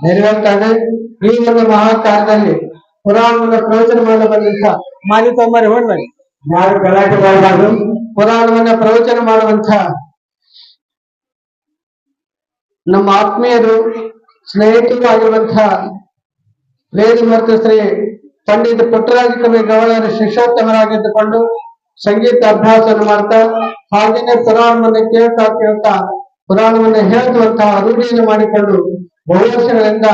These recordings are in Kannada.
ನೆರವೇರ್ತಾರೆ ಈ ಒಂದು ಮಹಾಕಾಲದಲ್ಲಿ ಪುರಾಣವನ್ನು ಪ್ರವಚನ ಮಾಡಲು ಮಾಲಿ ತೊಂಬರಿ ಹೊಡ್ಬೇಡಿ ಯಾರು ಗಲಾಟೆ ಮಾಡಬಾರ್ದು. ಪುರಾಣವನ್ನ ಪ್ರವಚನ ಮಾಡುವಂತ ನಮ್ಮ ಆತ್ಮೀಯರು ಸ್ನೇಹಿತರು ಆಗಿರುವಂತಹ ಮತ್ತು ಶ್ರೀ ಪಂಡಿತ ಪುಟ್ಟರಾಜ ಕವಿ ಗೌಡರ ಶಿಷ್ಯೋತ್ತಮರಾಗಿದ್ದುಕೊಂಡು ಸಂಗೀತ ಅಭ್ಯಾಸವನ್ನು ಮಾಡ್ತಾ ಹಾಗೇನೆ ಪುರಾಣವನ್ನು ಕೇಳ್ತಾ ಕೇಳ್ತಾ ಪುರಾಣವನ್ನು ಹೇಳುವಂತಹ ರೂಢಿಯನ್ನು ಮಾಡಿಕೊಂಡು ಬಹು ವರ್ಷಗಳಿಂದ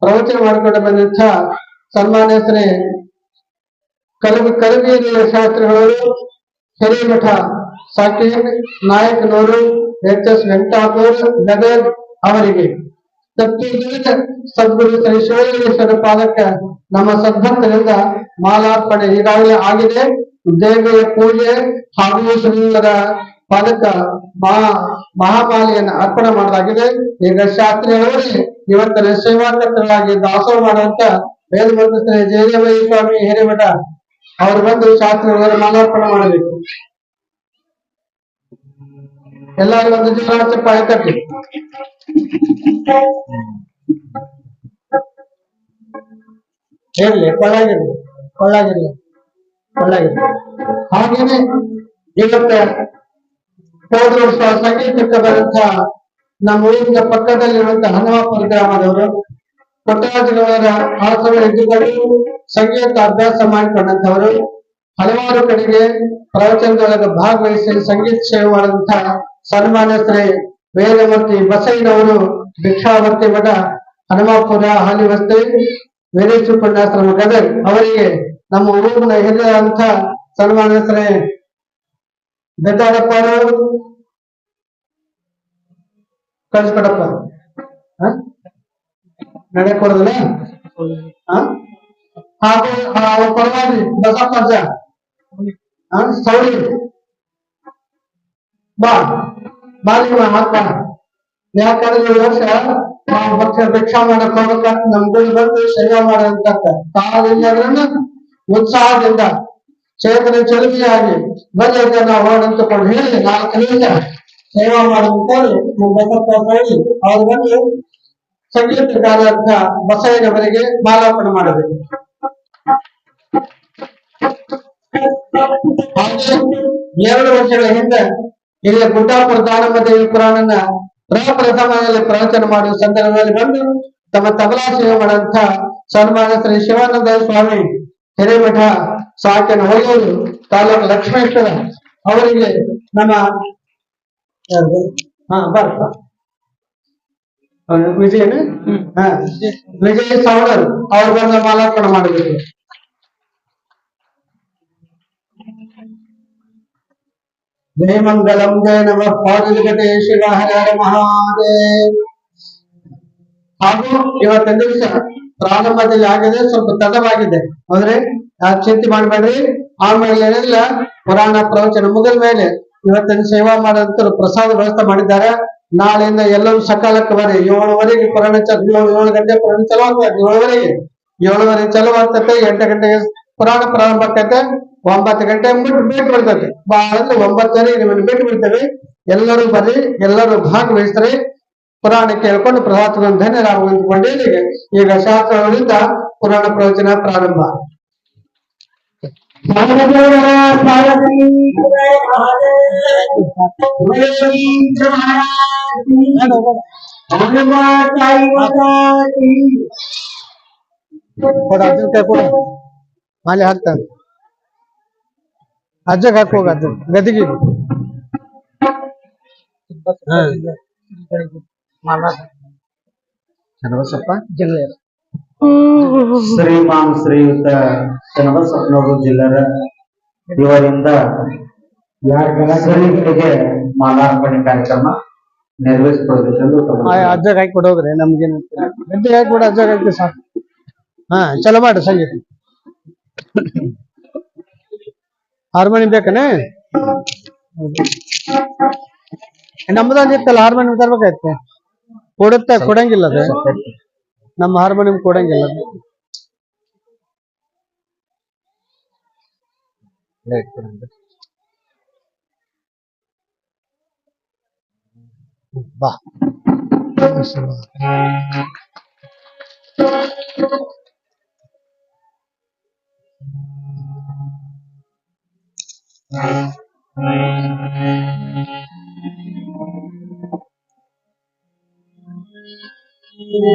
ಪ್ರವಚನ ಮಾಡಿಕೊಂಡು ಬಂದಂತ ಸನ್ಮಾನ್ಯ ಶ್ರೀ ಕಲಬ ಕಲಬೀರಿಯ ಶಾಸ್ತ್ರಿಗಳವರು ಹಿರೇಮಠ ಸಾಕಿ ನಾಯಕನವರು ಎಚ್ ಎಸ್ ವೆಂಕಟಾಪುರ್ ಗದಗ್ ಅವರಿಗೆ. ಸದ್ಗುರು ಶ್ರೀ ಶಿವಲಿಂಗೇಶ್ವರ ಪಾದಕ್ಕೆ ನಮ್ಮ ಸದ್ಭಕ್ತರಿಂದ ಮಾಲಾರ್ಪಣೆ ಈಗಾಗಲೇ ಆಗಿದೆ. ದೇವಿಯ ಪೂಜೆ ಹಾಗೂ ಶ್ರೀವರ ಪಾದಕ ಮಹಾ ಮಹಾಮಾಲೆಯನ್ನು ಅರ್ಪಣೆ ಮಾಡಲಾಗಿದೆ. ಈಗ ಶಾಸ್ತ್ರಿಯವರಿಗೆ ಇವತ್ತಿನ ಸೇವಾಕರ್ತರಾಗಿ ದಾಸೋಹ ಮಾಡುವಂತ ಶ್ರೀ ಜಯದೇವಯ್ಯ ಸ್ವಾಮಿ ಹಿರೇಮಠ ಅವರು ಬಂದು ಶಾಸ್ತ್ರಿಗಳ ಮಾಲಾರ್ಪಣೆ ಮಾಡಬೇಕು. ಎಲ್ಲರೂ ಒಂದು ಜಿಲ್ಲಾಚಪ್ಪ ಚಪ್ಪಾಳೆ ಇರ್ಲಿ ಕೊಳ್ಳಾಗಿರ್ಲಿ ಕೊಳ್ಳಾಗಿರ್ಲಿ ಕೊಳ್ಳಾಗಿರ್ಲಿ. ಹಾಗೇನೆ ಇವತ್ತ ಹೋದ ವರ್ಷ ಸಂಗೀತಕ್ಕೆ ಬರುವಂತ ನಮ್ಮ ಊರಿನ ಪಕ್ಕದಲ್ಲಿರುವಂತಹ ಹನುಮಾಪುರ ಗ್ರಾಮದವರು ಪುಟ್ಟರಾಜುಗಳವರ ಆಸವ ಇದ್ದುಗಳು ಸಂಗೀತ ಅಭ್ಯಾಸ ಮಾಡಿಕೊಂಡಂತವರು ಹಲವಾರು ಕಡೆಗೆ ಪ್ರವಚನದೊಳಗೆ ಭಾಗವಹಿಸಿ ಸಂಗೀತ ಸೇವೆ ಮಾಡುವಂತಹ ಸನ್ಮಾನ್ಯ ಶ್ರೀ ವೇದಮೂರ್ತಿ ಬಸಯ್ಯನವರು ಭಿಕ್ಷಾವರ್ತಿ ಮಠ ಹನುಮಾಪುರ ಹಾಲಿವಸ್ತಿ ವೀರೇಶ್ವರ ಪುಣ್ಯಾಶ್ರಮ ಗದಗ್ ಅವರಿಗೆ ನಮ್ಮ ಊರಿನ ಹಿರಿಯರಂತ ಸನ್ಮಾನ್ಯ ಶ್ರೀ ಬೆದ್ದಾಡಪ್ಪ ಕಳಿಸ್ಬೇಡಪ್ಪ ಕಳಿಸ್ಕೊಡಪ್ಪ. ಹ? ನಡೆ ಕೊಡೋದಿಲ್ಲ? ಹಾಗೂ ಪರವಾಗಿ ಬಸಪ್ಪ? ಸೌರಿ. ಬಾ. ಬಾಲಿಗೆ ಹಾಕ ಯಾಕಂದ್ರೆ ಈ ವರ್ಷ ನಾವು ಭಕ್ತ ಭಿಕ್ಷಾ ಮಾಡಕ್ ಹೋಗ್ಬೇಕಂತ ನಮ್ ಬಂದು ಸೇವೆ ಮಾಡೋದಂತ ಕಾಲದಿಂದ ಉತ್ಸಾಹದಿಂದ ಚೇತನ ಚಲುವಿಯಾಗಿ ನಾವು ಹೊರಡಂತಕೊಂಡು ಹೇಳಿ ನಾಲ್ಕರಿಂದ ಸೇವಾ ಮಾಡಬೇಕಾದ್ರೆ ಬಸಪ್ಪ ಬಂದು ಅಂತ ಬಸಯ್ಯನವರಿಗೆ ಮಾಲಾರ್ಪಣೆ ಮಾಡಬೇಕು. ಎರಡು ವರ್ಷಗಳ ಹಿಂದೆ ಇಲ್ಲಿ ಗುಡ್ಡಾಪುರ ದಾನಮ್ಮ ದೇವಿ ಪುರಾಣನ ಪ್ರಪ್ರಥಮದಲ್ಲಿ ಪ್ರವಚನ ಮಾಡುವ ಸಂದರ್ಭದಲ್ಲಿ ಬಂದು ತಮ್ಮ ತಬಲಾ ಸೇವೆ ಮಾಡಂತ ಸನ್ಮಾನ ಶ್ರೀ ಶಿವಾನಂದ ಸ್ವಾಮಿ ಹಿರೇಮಠ ಸಾಕನ ಹೊಯ್ಯೂರು ತಾಲೂಕು ಲಕ್ಷ್ಮೇಶ್ವರ ಅವರಿಗೆ ನಮ್ಮ? ಹಾ ಬರ್ಪ ವಿಜಯನ ಹಾ. ವಿಜಯ ಸಾವಳರ್ ಅವ್ರು ಬಂದ ಮಾಲಾರ್ಪಣೆ ಮಾಡಬೇಕು ಜಯಮಂಗಲಂ ಜಯ ನಮಃ ಪಾದಲಿಗತೆ ಶಿವ ಹರ ಹರ ಮಹಾದೇವ್. ಹಾಗೂ ಇವತ್ತಿನ ದಿವಸ ಪ್ರಾರಂಭದಲ್ಲಿ ಆಗಿದೆ, ಸ್ವಲ್ಪ ತಡವಾಗಿದೆ. ಅಂದ್ರೆ ಚಿಂತೆ ಮಾಡಬೇಡ್ರಿ? ಆಮೇಲೆ ಏನಿಲ್ಲ ಪುರಾಣ ಪ್ರವಚನ ಮುಗಿದ ಮೇಲೆ ಇವತ್ತಿನ ಸೇವಾ ಮಾಡೋಂತ ಪ್ರಸಾದ ವ್ಯವಸ್ಥೆ ಮಾಡಿದ್ದಾರೆ. ನಾಳೆಯಿಂದ ಎಲ್ಲರೂ ಸಕಾಲಕ್ಕೆ ಬರೀ ಏಳುವರೆಗೆ ಪುರಾಣ ಏಳು ಏಳು ಗಂಟೆ ಪುರಾಣ ಚಲೋ ಆಗ್ತದೆ ಏಳುವರೆಗೆ. ಏಳುವರೆ ಚಲೋ ಆಗ್ತದೆ ಎಂಟು ಗಂಟೆಗೆ ಪುರಾಣ ಪ್ರಾರಂಭ ಆಗ್ತದೆ ಒಂಬತ್ತು ಗಂಟೆ ಬಿಟ್ಟು ಭೇಟಿ ಬಿಡ್ತೈತೆ ಬಹಳ ಅಂದ್ರೆ ಒಂಬತ್ತುವರೆಗೆ ನಿಮ್ಮನ್ನು ಭೇಟಿ ಬಿಡ್ತೇವೆ ಎಲ್ಲರೂ ಬರ್ರಿ ಎಲ್ಲರೂ ಭಾಗವಹಿಸ್ರಿ. ಪುರಾಣ ಕೇಳ್ಕೊಂಡು ಪ್ರಸಾದವನ್ನು ಧನ್ಯರಾಗುವಂತ ಈಗ ಶಾಸ್ತ್ರಗಳಿಂದ ಪುರಾಣ ಪ್ರವಚನ ಪ್ರಾರಂಭ. ಕೊಡ, ಅರ್ಜುನ್ ಕೈ ಕೊಡ. ಮಾಲೆ ಹಾಕ್ತಾನೆ. ಅಜ್ಜಗ್ ಹಾಕಿ ಹೋಗ ಅಜ್ಜ ಗದಿಗೆ ಚನ್ನಬಸಪ್ಪ? ಜಗಳ ಶ್ರೀಮಾನ್ ಶ್ರೀಯುತ ಚನ್ನಬಸಪ್ಪನವರು ಜಿಲ್ಲರ ಇವರಿಂದ ಶ್ರೀಗಳಿಗೆ ಮಾಲಾರ್ಪಣೆ ಕಾರ್ಯಕ್ರಮ ನೆರವೇರಿಸಿಕೊಳ್ಳಬೇಕೆಂದು ಅಜ್ಜಗ್ ಹಾಕಿ ಕೊಡೋಗ್ರಿ ನಮ್ಗೇನು ಗದ್ದೆ ಹಾಕಿ ಕೊಡ ಅಜ್ಜಗ್ ಹಾಕಿ ಸಾಕು. ಹಾ ಚಲೋ ಮಾಡ್ರಿ ಸಂಗೀತ. ಹಾರ್ಮೋನಿಯಂ ಬೇಕನೆ? ನಮ್ದೊಂದು ಇತ್ತಲ್ಲ ಹಾರ್ಮೋನಿಯಂ ತರ್ಬೇಕಾಯ್ತು. ಕೊಡುತ್ತೆ ಕೊಡಂಗಿಲ್ಲ ಅದು ನಮ್ಮ ಹಾರ್ಮೋನಿಯಂ ಕೊಡಂಗಿಲ್ಲ ಬಾ. ಅದು.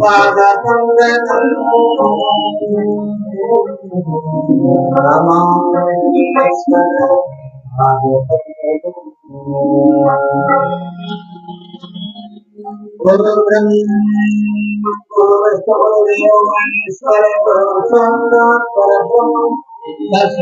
ಬಾ Namaha Puedo entre esto de mí, estaré pronunciando el las